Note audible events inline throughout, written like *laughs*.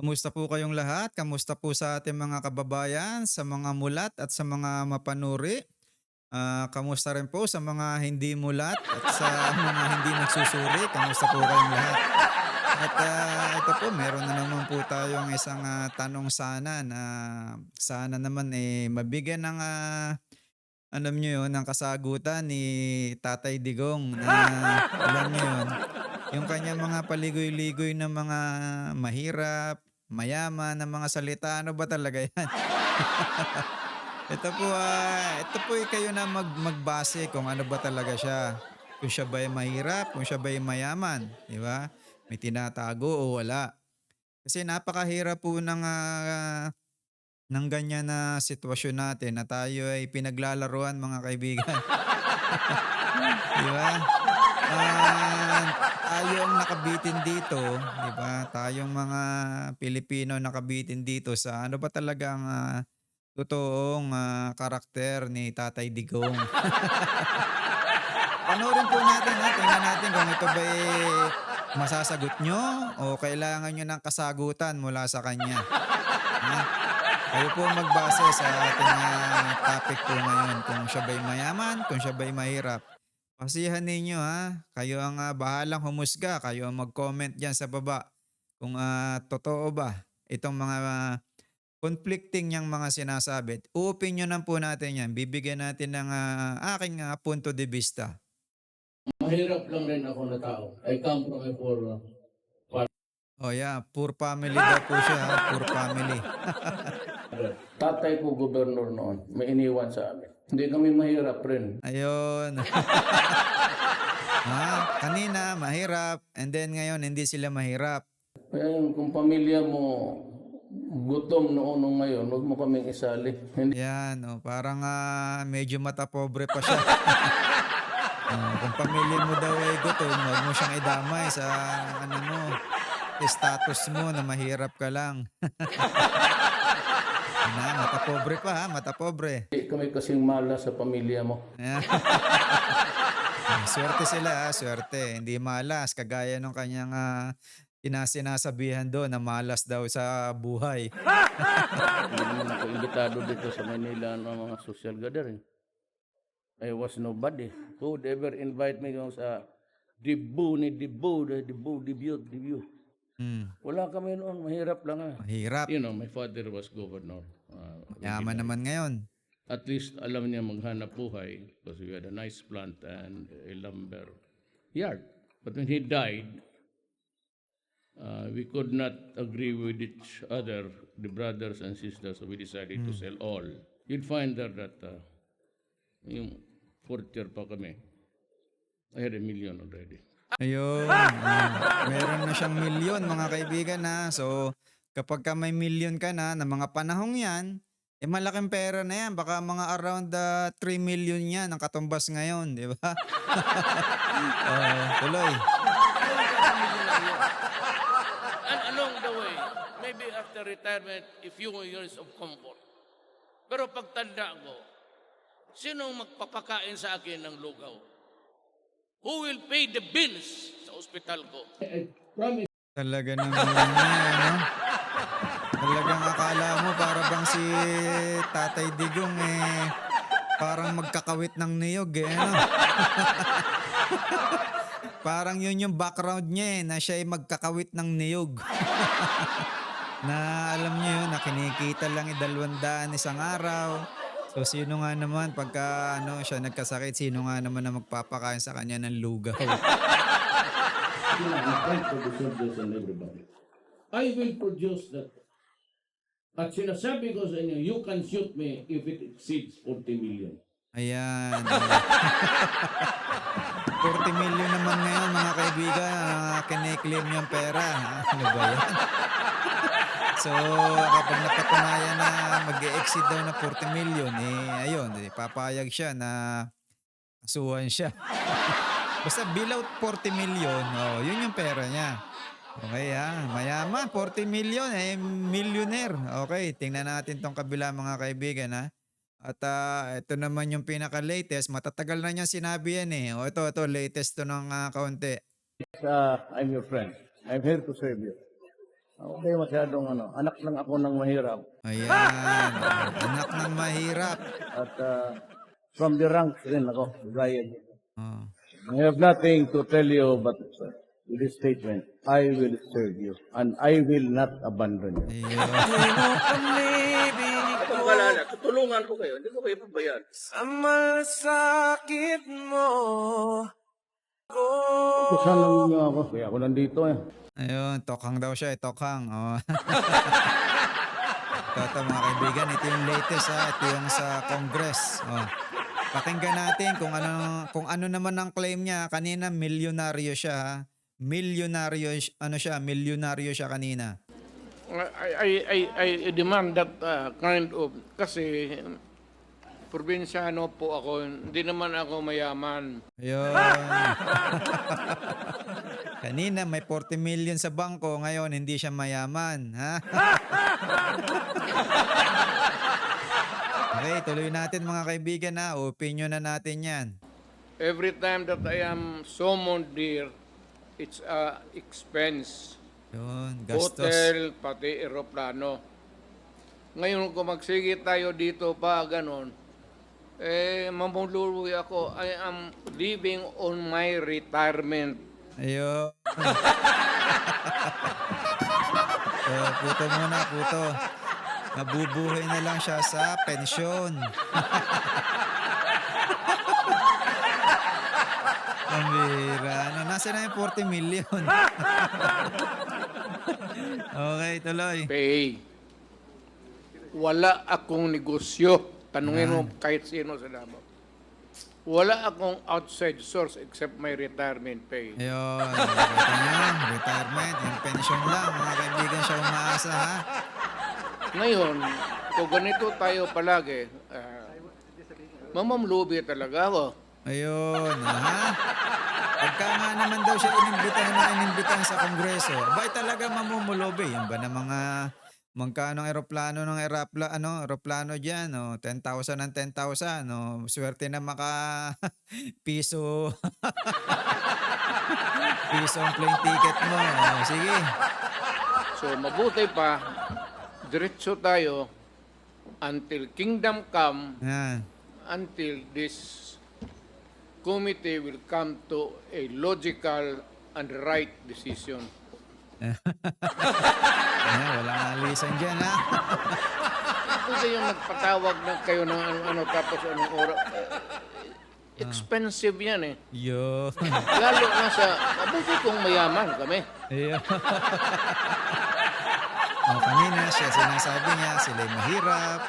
Kamusta po kayong lahat? Kamusta po sa ating mga kababayan, sa mga mulat at sa mga mapanuri? Ah, kamusta rin po sa mga hindi mulat at sa *laughs* mga hindi nagsusuri? Kamusta po kayong lahat? At ah, ito po, meron na naman po tayong isang ah, tanong sana na sana naman eh mabigyan ng ah, alam nyo yun, ng kasagutan ni Tatay Digong na alam nyo yun, yung kanya mga paligoy-ligoy na mga mahirap, mayaman na mga salita, ano ba talaga yan? *laughs* ito po, ah, ito po ay kayo na mag, magbase kung ano ba talaga siya. Kung siya ba ay mahirap, kung siya ba ay mayaman, di ba? May tinatago o wala. Kasi napakahirap po ng, ah, ng ganyan na sitwasyon natin na tayo ay pinaglalaruan mga kaibigan. *laughs* di ba? Tayo ang nakabitin dito, di ba? Tayong mga Pilipino nakabitin dito sa ano ba talaga ang ah, totoong ah, karakter ni Tatay Digong. *laughs* Panoorin po natin, ha? tingnan natin kung ito ba masasagot nyo o kailangan nyo ng kasagutan mula sa kanya. Ha? Kayo po magbase sa ating ah, topic po ngayon kung siya ba'y mayaman, kung siya ba'y mahirap. Pasihan ninyo ha. Kayo ang ah, bahalang humusga. Kayo ang mag-comment dyan sa baba. Kung ah, totoo ba itong mga ah, conflicting niyang mga sinasabi. Uopinyonan po natin yan. Bibigyan natin ng ah, aking ah, punto de vista. Mahirap lang rin ako na tao. I come from a poor Oh yeah, poor family daw po siya. Poor family. *laughs* Tatay ko gobernur noon. May iniwan sa amin. Hindi kami mahirap rin. Ayun. *laughs* ha? Kanina, mahirap. And then ngayon, hindi sila mahirap. Kaya yung kung pamilya mo gutom noon o ngayon, huwag mo kaming isali. Hindi Yan, oh, parang ah, medyo mata pobre pa siya. Oh, *laughs* kung pamilya mo daw ay gutom, huwag mo siyang idamay sa ano mo, status mo na mahirap ka lang. *laughs* na, mata pobre pa ha, mata pobre. kami kasing mala sa pamilya mo. Ayan. Ah, swerte sila, ah, swerte. Hindi malas, kagaya ng kanyang ah, sinasinasabihan doon na malas daw sa buhay. Hindi naman ako imbitado dito sa Manila ng mga social gathering. I was nobody. Who would ever invite me sa Dibu ni Dibu, the Dibu, debut, Hmm, Wala kami noon, mahirap lang ah. mahirap. You know, my father was governor. Uh, Yaman naman ngayon. at least alam niya maghanap buhay because we had a nice plant and a lumber yard. But when he died, uh, we could not agree with each other, the brothers and sisters, so we decided to sell all. You'd find there that uh, yung fourth year pa kami, I had a million already. Ayun. ah, meron na siyang milyon mga kaibigan na. So, kapag ka may milyon ka na na mga panahong yan, eh malaking pera na yan. Baka mga around the 3 million yan ang katumbas ngayon, di ba? *laughs* oh, tuloy. And along the way, maybe after retirement, a few years of comfort. Pero pagtanda ko, sino ang magpapakain sa akin ng lugaw? Who will pay the bills sa ospital ko? Talaga naman yan, ano? Talagang akala mo para bang si Tatay Digong eh parang magkakawit ng niyog eh, ano? *laughs* parang yun yung background niya eh, na siya ay magkakawit ng niyog. *laughs* na alam niyo yun, na kinikita lang idalwandaan isang araw. So sino nga naman pagka ano siya nagkasakit, sino nga naman na magpapakain sa kanya ng lugaw? *laughs* I will produce that. At sinasabi ko sa inyo, you can shoot me if it exceeds 40 million. Ayan. *laughs* 40 million naman ngayon mga kaibigan uh, kiniklaim yung pera. Ano ba yan? So, kapag napatunayan na mag exceed daw na 40 million, eh, ayun, eh, papayag siya na kasuhan siya. *laughs* Basta below 40 million, oh, yun yung pera niya. Okay ha, mayaman, 40 million, eh, millionaire. Okay, tingnan natin tong kabila mga kaibigan ha. At ah, ito naman yung pinaka-latest. Matatagal na niya sinabi yan eh. O ito, ito, latest to ng ah, kaunti. uh, I'm your friend. I'm here to serve you. Okay, masyadong ano. Anak lang ako ng mahirap. Ayan. Anak ng mahirap. At uh, from the ranks rin ako. Gaya dito. Oh. I have nothing to tell you but uh, this statement, I will serve you and I will not abandon you. Pagkalala, tutulungan ko kayo. Hindi ko kayo pabayaan. Sa malasakit mo Kusan lang niyo ako. Kaya ako nandito eh. Ayun, tokhang daw siya, eh, tokhang. Oh. *laughs* ito, ito, mga kaibigan, ito yung latest ha, ito yung sa Congress. Oh. Pakinggan natin kung ano kung ano naman ang claim niya. Kanina milyonaryo siya. ha. Milyonaryo ano siya, milyonaryo siya kanina. I, I, I, I demand that uh, kind of, kasi probinsyano po ako, hindi naman ako mayaman. Ayun. *laughs* kanina may 40 million sa bangko, ngayon hindi siya mayaman, ha? *laughs* okay, tuloy natin mga kaibigan ha. Opinion na natin 'yan. Every time that I am summoned there, it's a expense. Yun, gastos. Hotel, pati aeroplano. Ngayon kung magsige tayo dito pa, ganon, eh, mamuluwi ako. I am living on my retirement. Ayun. so, *laughs* puto muna, puto. Nabubuhay na lang siya sa pensyon. *laughs* Ang bira. Ano, nasa na yung 40 million? *laughs* okay, tuloy. Pay. Wala akong negosyo. Tanungin mo kahit sino sa Davao. Wala akong outside source except my retirement pay. Ayun, nakita niyo, retirement, yung pension lang, mga kaibigan siya umaasa ha. Ngayon, kung ganito tayo palagi, uh, mamamlubi talaga ako. Ayun, ha? Pagka nga naman daw siya inimbitahan na inimbitahan sa kongreso, abay talaga mamumulobe. Yan ba na mga magkano ang eroplano ng erapla, ano, eroplano diyan, no? 10,000 ng 10,000, no? Swerte na maka *laughs* piso *laughs* piso ang plane ticket mo. Oh, sige. So mabuti pa, diretso tayo until kingdom come, Yan. until this committee will come to a logical and right decision. *laughs* Ayan, walang alisan diyan, ha? Pwede yung nagpatawag na kayo ng ano-ano tapos anong oras. Expensive yan eh. Yo. *laughs* Lalo na sa, mabuti kung mayaman kami. Ayun. *laughs* oh, kanina siya sinasabi niya, sila'y mahirap,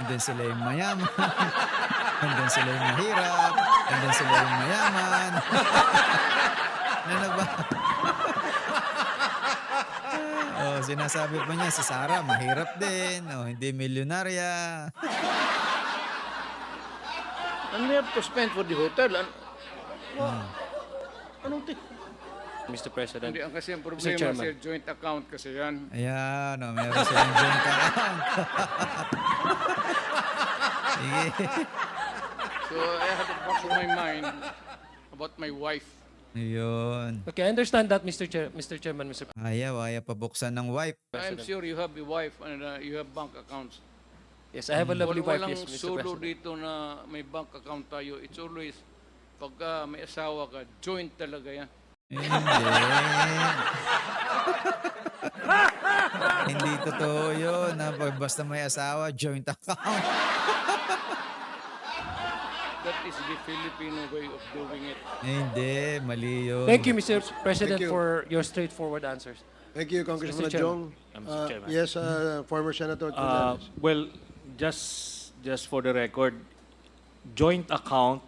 and then sila'y mayaman, and then sila'y mahirap, and then sila'y mayaman. ano na ba? Sinasabi pa niya si Sarah, mahirap din, oh, hindi milyonarya. And we have to spend for the hotel. An anong ti? Mr. President. Hindi, ang kasi ang problema Chairman. sa joint account kasi yan. Ayan, oh, meron silang joint account. Sige. *laughs* So I had to back of my mind about my wife. Ayun. Okay, I understand that, Mr. Chair, Mr. Chairman, Mr. Ayaw, ayaw pabuksan ng wife. I'm sure you have a wife and uh, you have bank accounts. Yes, I have a lovely Wal- wife, walang yes, Mr. solo President. dito na may bank account tayo. It's always pagka may asawa ka, joint talaga yan. Hindi. *laughs* Hindi totoo yun. Na basta may asawa, joint account. *laughs* That is the Filipino way of doing it. Hindi, mali yun. Thank you, Mr. President, Thank you. for your straightforward answers. Thank you, Congressman. Jong. Uh. Uh. Yes, uh, former Senator Uh, well, just just for the record, joint account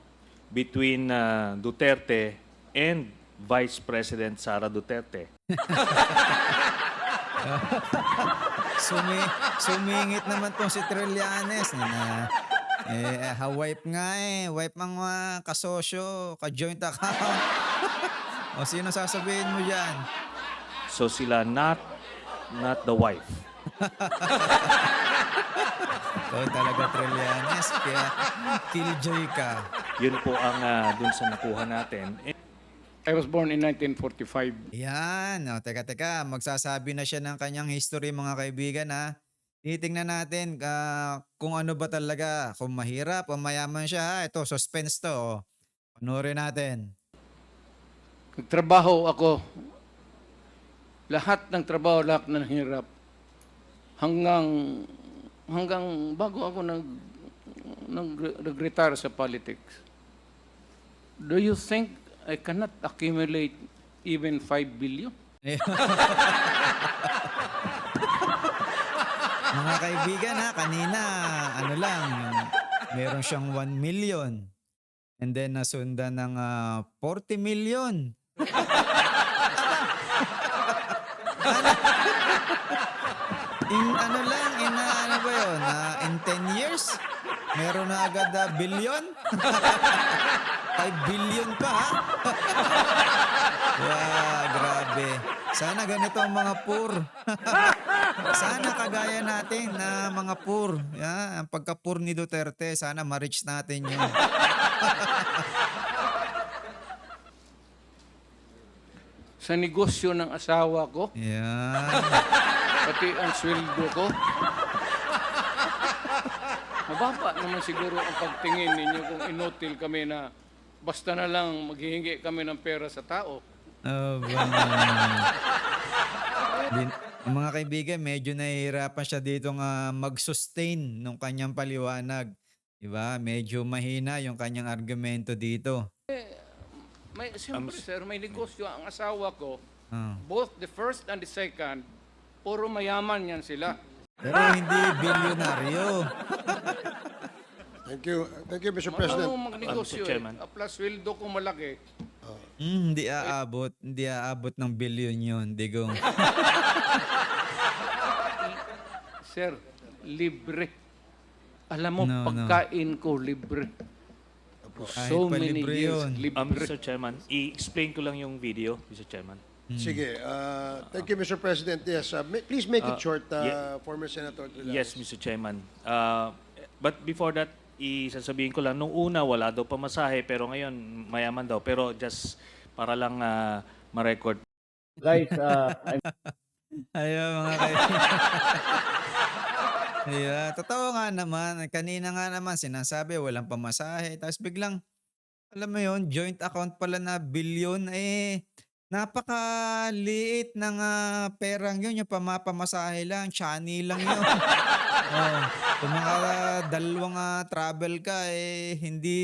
between uh, Duterte and Vice President Sara Duterte. *laughs* Sumi, sumingit naman tong si Trillanes. Na, eh, ha-wipe nga eh. Wipe ang mga kasosyo, ka-joint account. *laughs* o sino sasabihin mo dyan? So sila not not the wife. *laughs* Ikaw talaga Trillanes. Kaya killjoy ka. Yun po ang uh, dun sa nakuha natin. I was born in 1945. Yan. O, teka, teka. Magsasabi na siya ng kanyang history mga kaibigan ha. Titingnan natin ah, kung ano ba talaga. Kung mahirap o mayaman siya ha. Ito, suspense to. O. Panoorin natin. Nagtrabaho ako. Lahat ng trabaho, lahat ng hirap. Hanggang hanggang bago ako nag nag nag-retire sa politics. Do you think I cannot accumulate even 5 billion? *laughs* *laughs* Mga kaibigan ha, kanina, ano lang, meron siyang 1 million. And then nasundan ng ah, 40 million. in ano lang, in ah, ano ba yun, ah, in 10 years, meron na agad na billion. 5 billion pa ha. wow, grabe. Sana ganito ang mga poor. *laughs* Sana kagaya natin na mga poor. Yeah, ang pagka-poor ni Duterte, sana ma-reach natin yun. *laughs* Sa negosyo ng asawa ko, Yan. pati ang sweldo ko. Mababa naman siguro ang pagtingin ninyo kung inutil kami na basta na lang maghihingi kami ng pera sa tao. Ang mga kaibigan, medyo nahihirapan siya dito nga mag-sustain nung kanyang paliwanag. Diba? Medyo mahina yung kanyang argumento dito. May, siyempre, sir, may negosyo ang asawa ko. Ah. Both the first and the second, puro mayaman yan sila. Pero hindi bilyonaryo. *laughs* Thank you. Thank you, Mr. President. Marunong magnegosyo. Chairman. eh. Ah, Plus, sweldo ko malaki. Mm, hindi aabot. Hindi aabot ng bilyon yun, digong. *laughs* Sir, libre. Alam mo, No, no. pagkain ko libre. So pa many libre years, yun. libre. Um, Mr. Chairman, i-explain ko lang yung video, Mr. Chairman. Sige. uh, thank you, Mr. President. Yes, uh, ma- please make it Uh, short, uh, yeah. former Senator Trillanes. Yes, Mr. Chairman. Uh, but before that, isasabihin ko lang, nung una wala daw pamasahe, pero ngayon mayaman daw. Pero just para lang uh, ma-record. Guys, uh, I'm *laughs* Ayaw mga kaibigan. *laughs* yeah, totoo nga naman. Kanina nga naman sinasabi walang pamasahe. Tapos biglang, alam mo yon joint account pala na billion. Eh, napakaliit ng ah, perang yun. Yung pamapamasahe lang. Chani lang yun. *laughs* oh, kung mga dalawang ah, travel ka, eh, hindi,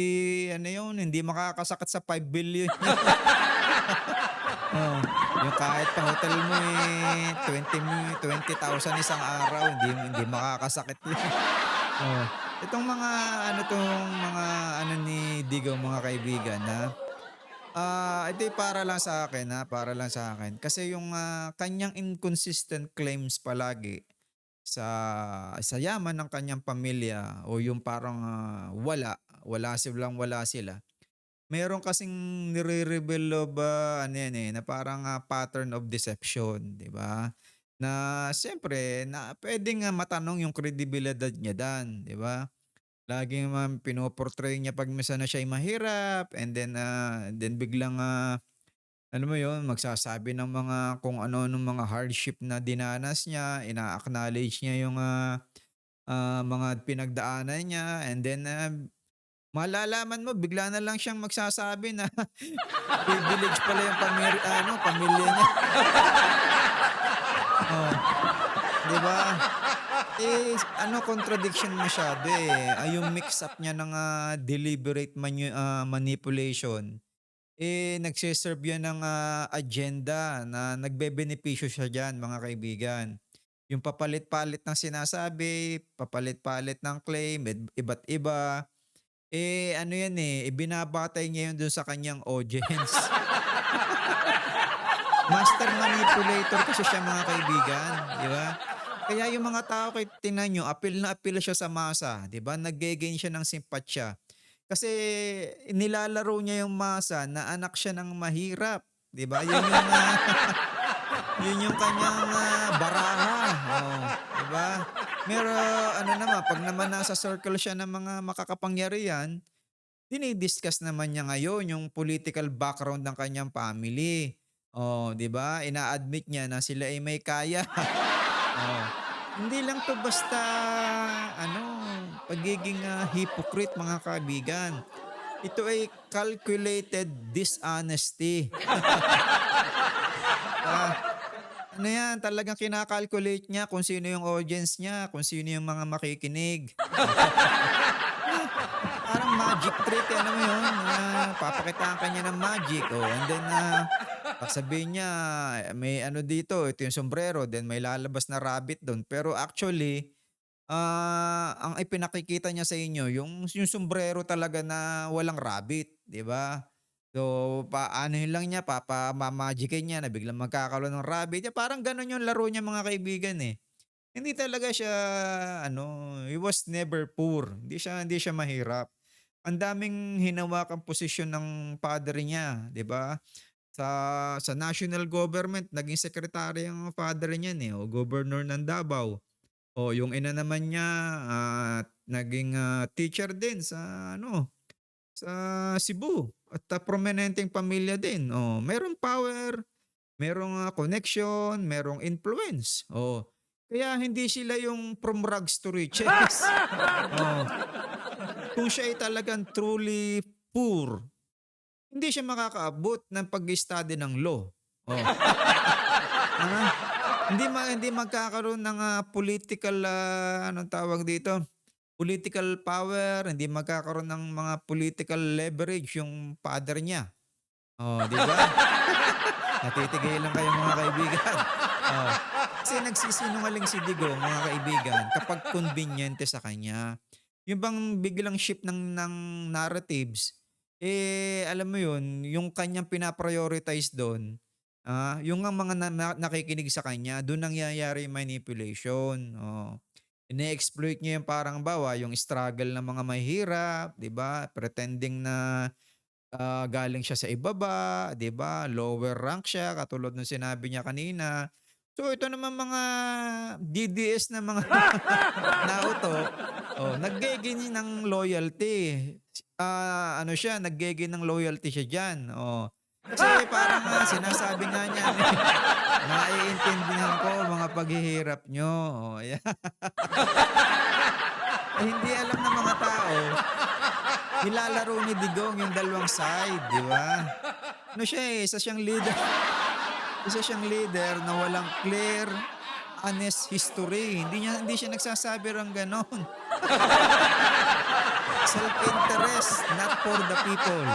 ano yun, hindi makakasakit sa 5 billion. *laughs* Oh, yung kahit pa hotel mo eh 20 mi- 20,000 isang araw, hindi hindi makakasakit 'yun. Oh, itong mga ano tong mga ano ni Digo mga kaibigan na ah ito para lang sa akin ha, para lang sa akin. Kasi yung ah, kanyang inconsistent claims palagi sa sa yaman ng kanyang pamilya o yung parang ah, wala, wala silang wala sila meron kasing nire-reveal of ah, ano yan eh, na parang ah, pattern of deception, di ba? Na siyempre, na pwedeng nga matanong yung credibility niya dan, di ba? Laging man pinoportray niya pag misa na siya ay mahirap and then ah, then biglang ah, ano mo yun, magsasabi ng mga kung ano ng mga hardship na dinanas niya, ina-acknowledge niya yung ah, ah, mga pinagdaanan niya and then ah, malalaman mo bigla na lang siyang magsasabi na *laughs* privilege pala yung pamilya ano pamilya niya. *laughs* oh. 'Di ba? Eh ano contradiction masyado eh. Ay yung mix up niya ng ah, deliberate manu- ah, manipulation. Eh nagse-serve yan ng ah, agenda na nagbebenepisyo siya diyan mga kaibigan. Yung papalit-palit ng sinasabi, papalit-palit ng claim, ib- iba't iba. Eh, ano yan eh, ibinabatay niya yun dun sa kanyang audience. *laughs* Master manipulator kasi siya mga kaibigan, di ba? Kaya yung mga tao kay tingnan nyo, apil na apil siya sa masa, di ba? Nag-gain siya ng simpatsya. Kasi nilalaro niya yung masa na anak siya ng mahirap, di ba? Yun yung ah, *laughs* yun yung kanyang ah, baraha. Oh, di ba? Pero ano naman, pag naman nasa circle siya ng mga makakapangyarihan, dinidiscuss naman niya ngayon yung political background ng kanyang family. Oh, 'di ba? Ina-admit niya na sila ay may kaya. *laughs* Hindi lang 'to basta ano, pagiging ah, hypocrite mga kaibigan. Ito ay calculated dishonesty. *laughs* Ah, ano yan, talagang kinakalculate niya kung sino yung audience niya, kung sino yung mga makikinig. *laughs* Parang magic trick, ano mo yun, ah, papakitaan ka niya ng magic. Oh, and then, uh, sabihin niya, may ano dito, ito yung sombrero, then may lalabas na rabbit doon. Pero actually, ah ang ipinakikita niya sa inyo, yung, yung sombrero talaga na walang rabbit, di ba? So, paanohin lang niya, papamamagikin niya na biglang magkakaroon ng rabbit. Ya, parang ganun yung laro niya mga kaibigan eh. Hindi talaga siya, ano, he was never poor. Hindi siya, hindi siya mahirap. Ang daming hinawakang posisyon ng padre niya, di ba? Sa, sa national government, naging secretary ang father niya eh, o governor ng Davao. O yung ina naman niya, ah, naging ah, teacher din sa, ano, sa Cebu. At uh, prominenteng pamilya din. Oh, merong power, merong ah, connection, merong influence. Oh. Kaya hindi sila yung from rags to riches. *laughs* oh. Kung siya ay talagang truly poor, hindi siya makakaabot ng pag-study ng law. Oh. *laughs* Ah, hindi ma hindi magkakaroon ng ah, political ah, anong tawag dito? Political power, hindi magkakaroon ng mga political leverage yung father niya. Oh, di ba? *laughs* Natitigay lang kayo mga kaibigan. Oh. Kasi nagsisinungaling si Digo mga kaibigan kapag conveniente sa kanya. Yung bang biglang shift ng, ng narratives, eh alam mo yun, yung kanyang pinaprioritize doon, ah, yung ang mga na, na- nakikinig sa kanya, doon nangyayari manipulation. Oh. Ine-exploit niya yung parang bawa, yung struggle ng mga mahirap, 'di ba? Pretending na ah, galing siya sa ibaba, 'di ba? Lower rank siya katulad ng sinabi niya kanina. So ito naman mga DDS na mga *laughs* nauto, oh, naggegin ng loyalty. Ah, ano siya, naggegin ng loyalty siya diyan. Oh. Kasi *laughs* parang nga, sinasabi nga niya, *laughs* naiintindihan ko mga paghihirap nyo. Oh, yeah. Eh, hindi alam ng mga tao, nilalaro ni Digong yung dalawang side, di ba? Ano siya eh, isa siyang leader. Isa siyang leader na walang clear, honest history. Hindi niya hindi siya nagsasabi ng ganon. *laughs* Self-interest, not for the people.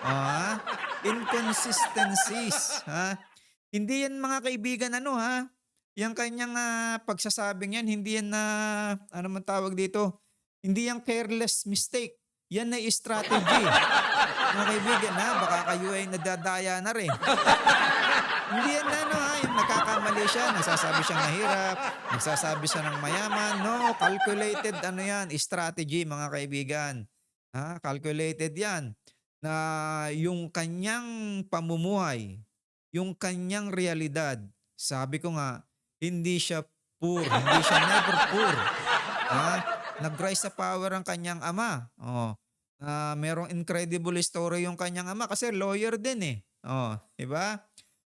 Ah, inconsistencies, ha? Hindi yan mga kaibigan ano ha? Yung kanyang ah, pagsasabing yan, hindi yan na, ano man tawag dito, hindi yan careless mistake. Yan na strategy. *laughs* mga kaibigan ha, baka kayo ay nadadaya na rin. Hindi yan ano ha, yung nagkakamali siya, nagsasabi siyang mahirap, nagsasabi siya ng mayaman. No, calculated ano yan, strategy mga kaibigan. Ha, calculated yan. Na yung kanyang pamumuhay, yung kanyang realidad, sabi ko nga, hindi siya poor, hindi siya never poor. Ha? Nag-rise sa power ang kanyang ama. Oh. Na merong incredible story yung kanyang ama kasi lawyer din eh. Oh, 'di ba?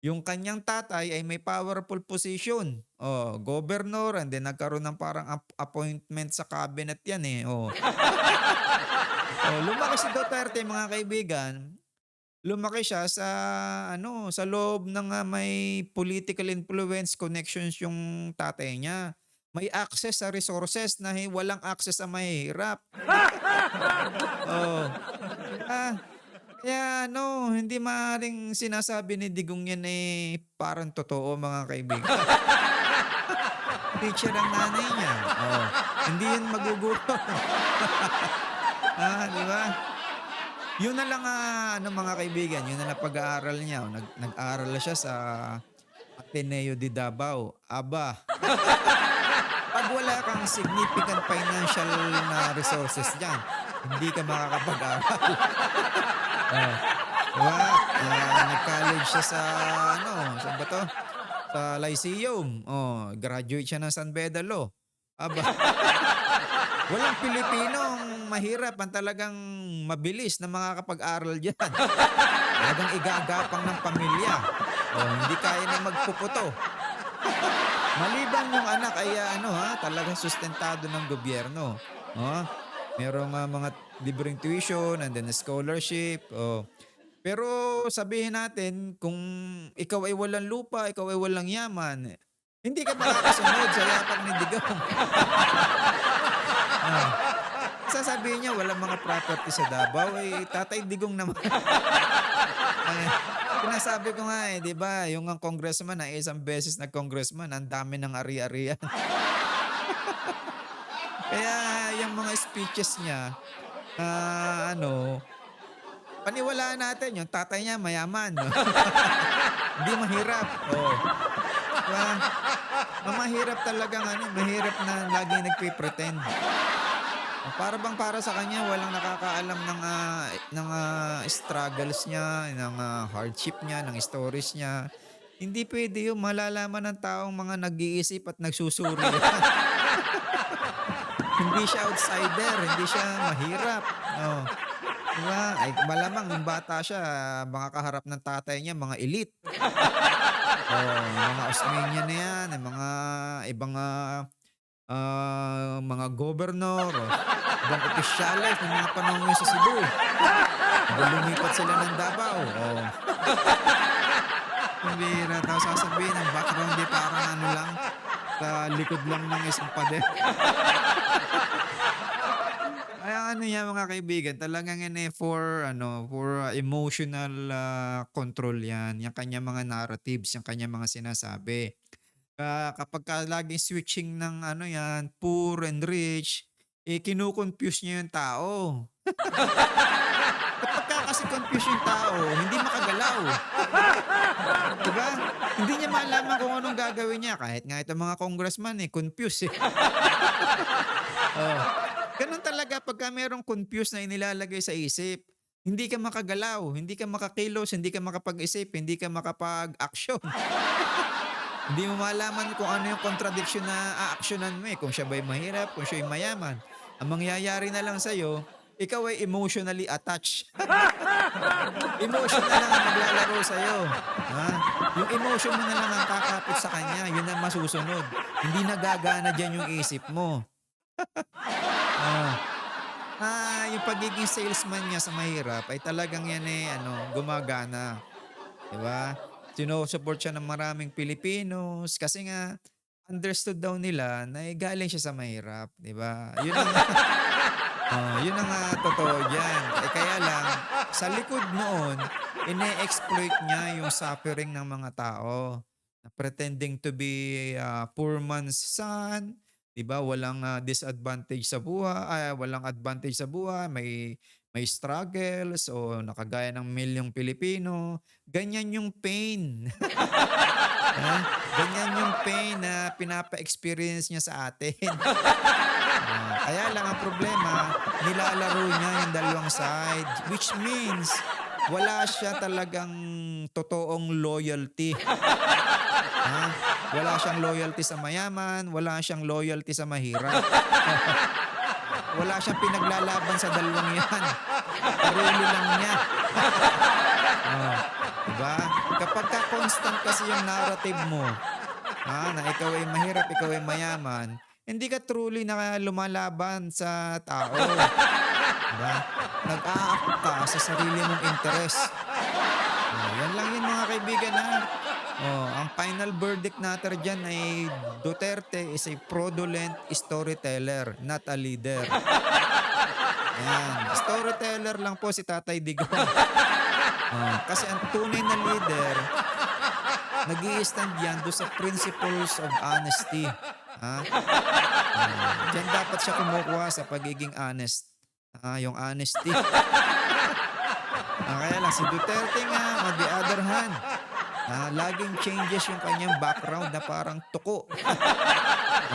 Yung kanyang tatay ay may powerful position. Oh, governor and then nagkaroon ng parang ap- appointment sa cabinet yan eh. Oh. *laughs* oh, lumaki si Duterte mga kaibigan. Lumaki siya sa ano, sa loob ng ah, may political influence connections yung tatay niya. May access sa resources na walang access sa mahirap. *laughs* oh. Ah, kaya ano, hindi maaaring sinasabi ni Digong yan eh parang totoo mga kaibigan. *laughs* Teacher ang nanay niya. Oh. Hindi yan magugulo. *laughs* ah, di ba? Yun na lang ah, ano mga kaibigan, yun na lang pag-aaral niya. Nag, nag-aaral na siya sa Ateneo de Davao. Aba, *laughs* pag wala kang significant financial na resources dyan, hindi ka makakapag-aral. Oh, diba? Ah, nag-college siya sa, ano, saan ba to? Sa Lyceum. Oh, graduate siya ng San Beda Law. Aba. *laughs* Walang Pilipinong mahirap ang talagang mabilis na makakapag-aral dyan. Talagang igagapang ng pamilya. O, hindi kaya na magpuputo. Maliban yung anak ay ah, ano ha, talagang sustentado ng gobyerno. Oh, merong ah, mga libreng tuition and then scholarship. Oh. Pero sabihin natin, kung ikaw ay walang lupa, ikaw ay walang yaman, hindi ka makakasunod sa yapak ni Digong. *laughs* ah. Sasabihin niya, walang mga property sa Davao, eh, tatay Digong naman. Ay, *laughs* Sinasabi ko nga eh, di ba, yung ang congressman na isang beses na congressman, ang dami ng ari-arian. *laughs* Kaya yung mga speeches niya, ah, ano, paniwalaan natin, yung tatay niya mayaman. No? *laughs* Hindi mahirap. Oh. Diba? Mamahirap talagang ano, mahirap na lagi nagpe-pretend. Para bang para sa kanya walang nakakaalam ng ah, ng ah, struggles niya, ng ah, hardship niya, ng stories niya. Hindi pwede yung malalaman ng taong mga nag-iisip at nagsusuri. *laughs* hindi siya outsider, hindi siya mahirap. Oh. Diba? Ay, malamang nung bata siya, mga kaharap ng tatay niya, mga elite. *laughs* Oh, mga Osmania na yan, yung mga ibang ah, mga gobernor, o ibang opisyales ng mga panahon ngayon sa Cebu. Hanggang lumipat sila ng Davao. Oh. Bihira. Tapos sasabihin, ang background di parang ano lang, sa likod lang ng isang pader. Ano yan mga kaibigan, talagang yan eh for, ano, for uh, emotional uh, control yan. Yung kanya mga narratives, yung kanya mga sinasabi. Ka kapag ka laging switching ng ano yan, poor and rich, eh kinukonfuse niya yung tao. *laughs* kapag ka kasi confuse yung tao, hindi makagalaw. diba? Hindi niya malaman kung anong gagawin niya. Kahit nga itong mga congressman eh, confused eh. *laughs* oh. Ganun talaga pagka merong confused na inilalagay sa isip. Hindi ka makagalaw, hindi ka makakilos, hindi ka makapag-isip, hindi ka makapag-action. *laughs* Hindi mo malaman kung ano yung contradiction na aaksyonan mo eh. Kung siya ba'y mahirap, kung siya mayaman. Ang mangyayari na lang sa'yo, ikaw ay emotionally attached. *laughs* emotion na lang ang maglalaro sa'yo. Ha? Yung emotion mo na lang ang kakapit sa kanya, yun ang masusunod. Hindi nagagana dyan yung isip mo. *laughs* ah. Ah, yung pagiging salesman niya sa mahirap ay talagang yan eh, ano, gumagana. Diba? Sinusupport siya ng maraming Pilipinos kasi nga understood daw nila na eh, galing siya sa mahirap, 'di ba? Yun ang *laughs* Oh, yun ang ah, totoo diyan. Eh, kaya lang sa likod noon, ine-exploit niya yung suffering ng mga tao. Na pretending to be ah, poor man's son, 'di ba? Walang ah, disadvantage sa buhay, ah, walang advantage sa buhay, may may struggles o nakagaya ng milyong Pilipino. Ganyan yung pain. *laughs* Ganyan yung pain na pinapa-experience niya sa atin. *laughs* Ah, kaya lang ang problema, nilalaro niya yung dalawang side. Which means, wala siya talagang totoong loyalty. *laughs* Ha? Wala siyang loyalty sa mayaman, wala siyang loyalty sa mahirap. *laughs* wala siyang pinaglalaban sa dalawang yan. Sarili lang niya. oh, diba? Kapag ka constant kasi yung narrative mo, ha, na ikaw ay mahirap, ikaw ay mayaman, hindi ka truly na lumalaban sa tao. Diba? Nag-a-act ka sa sarili mong interest. Yan lang yun mga kaibigan ha. Oh, ang final verdict natin dyan ay Duterte is a fraudulent storyteller, not a leader. Yan. Storyteller lang po si Tatay Digong. Oh, kasi ang tunay na leader, nag stand yan doon sa principles of honesty. Ha? Ah, diyan dapat siya kumukuha sa pagiging honest. Ah, yung honesty. Ah, kaya lang si Duterte nga, on the other hand, ah, laging changes yung kanyang background na parang tuko.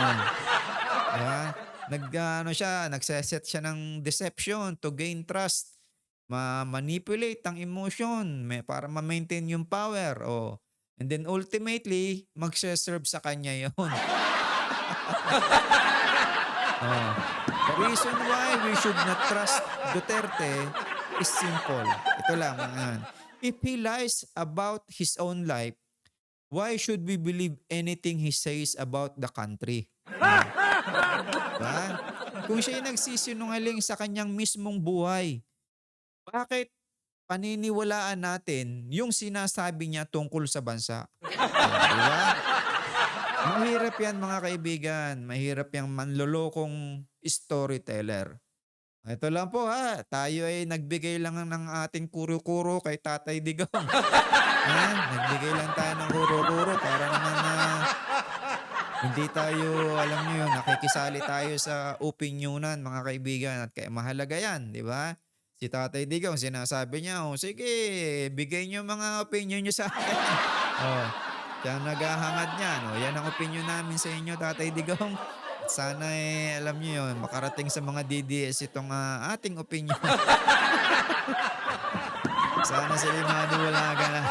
ah, diba? Nag, ano siya, nagseset siya ng deception to gain trust. Ma-manipulate ang emotion may, para ma-maintain yung power. Oh. And then ultimately, magse-serve sa kanya yon. *laughs* Oh. The reason why we should not trust Duterte is simple. Ito lang. yan. If he lies about his own life, why should we believe anything he says about the country? Diba? Kung siya nagsisinungaling sa kanyang mismong buhay, bakit paniniwalaan natin yung sinasabi niya tungkol sa bansa? Diba? Mahirap yan mga kaibigan. Mahirap yung manlolokong storyteller. Ito lang po ha. Tayo ay nagbigay lang ng ating kuro-kuro kay Tatay Digong. *laughs* ha? Nagbigay lang tayo ng kuro-kuro para naman na hindi tayo, alam niyo yun, nakikisali tayo sa opinionan mga kaibigan at kaya mahalaga yan, di ba? Si Tatay Digong, sinasabi niya, oh, sige, bigay niyo mga opinion niyo sa akin. *laughs* oh, siya ang naghahangad niya. No? Yan ang opinion namin sa inyo, Tatay Digong. Sana eh, alam niyo yun, makarating sa mga DDS itong ah, ating opinion. *laughs* Sana sila maniwala na.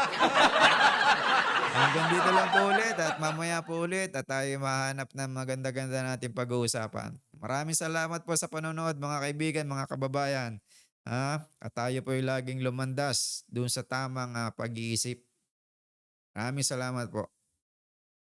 Hanggang dito lang po ulit at mamaya po ulit at tayo mahanap ng maganda-ganda natin pag-uusapan. Maraming salamat po sa panonood mga kaibigan, mga kababayan. Ha? At tayo po ay laging lumandas dun sa tamang ah, pag-iisip. Maraming salamat po.